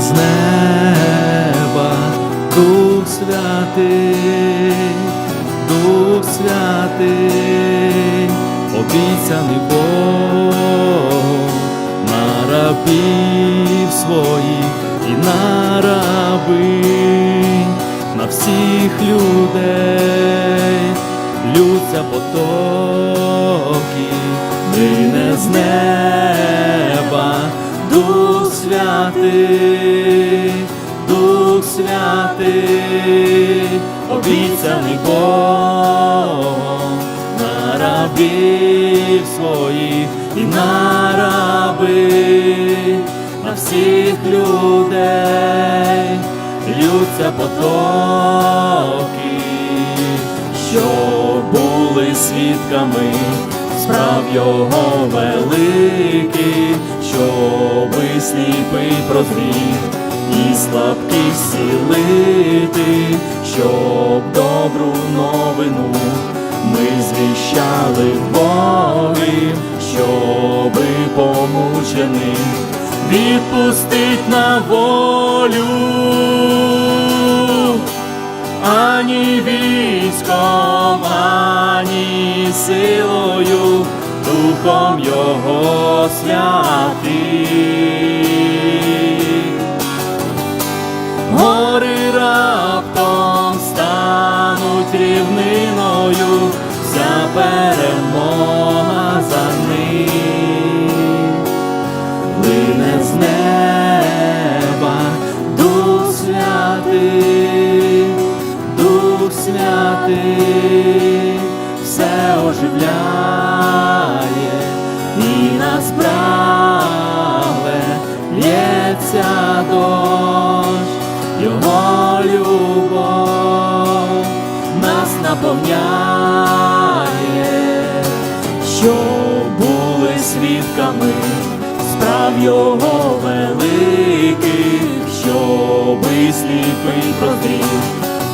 з неба, Дух Святий, Дух Святий, обіцяний Бог на рабів своїх і на раби, на всіх людей, лються потоки, не з неба, Дух Святий, обіцяний Бог. На рабів своїх і на раби, на всіх людей, лються потоки, що були свідками справ його великих, щоби сліпий прозрів і слабких зцілити, щоб добру новину ми звіщали Боги, щоби помучених відпустить на волю ані військом, ані силою, духом його святий. Перемога за ним. Лине з неба, Дух Святий, Дух Святий, все оживляє і нас праве лється дощ, Його любов нас наповняє, що були свідками справ його великих, щоби сліпий прозрів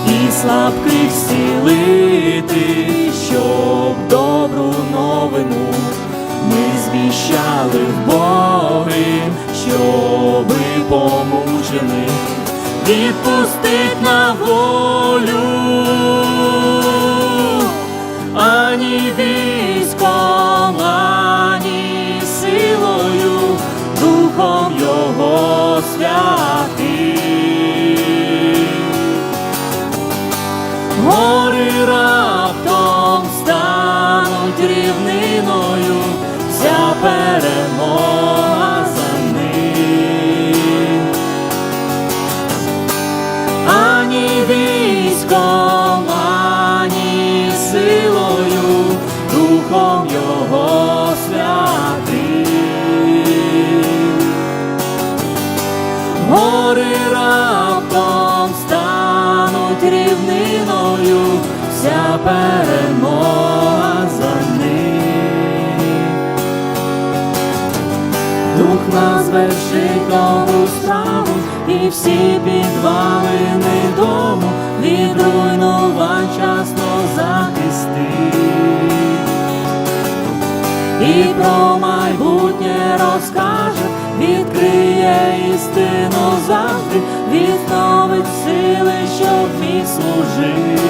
і слабких зцілити, щоб добру новину ми звіщали в Боги, щоби помучених відпустить на волю раптом стануть рівниною, вся перемога за ним. Дух нас вершить добру справу і всі підвалини дому від руйнувань часно захистить. І про майбутнє розкаже, відкриє істину завжди, відновить сили, щоб міг служити.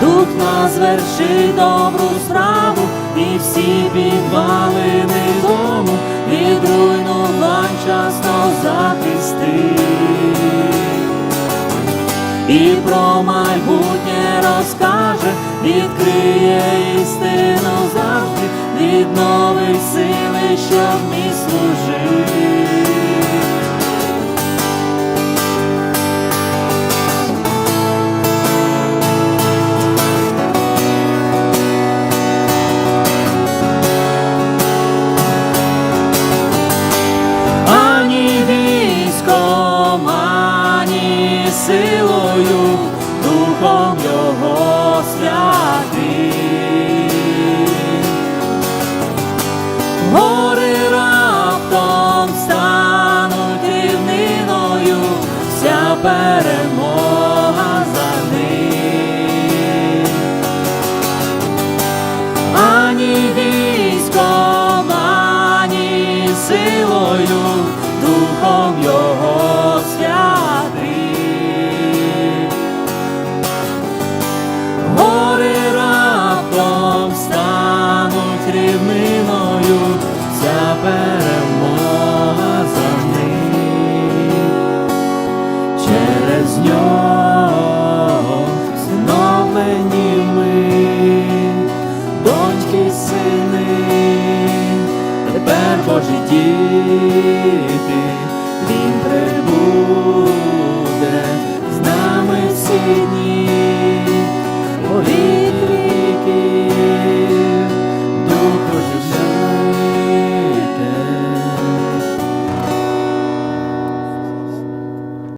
Дух нас вершить добру справу і всі підвалини дому від руйнувань часно захистить. І про майбутнє розкаже, відкриє істину завжди, відновить сили, щоб міг служити. Перемога за ним. Ані військом, ані силою,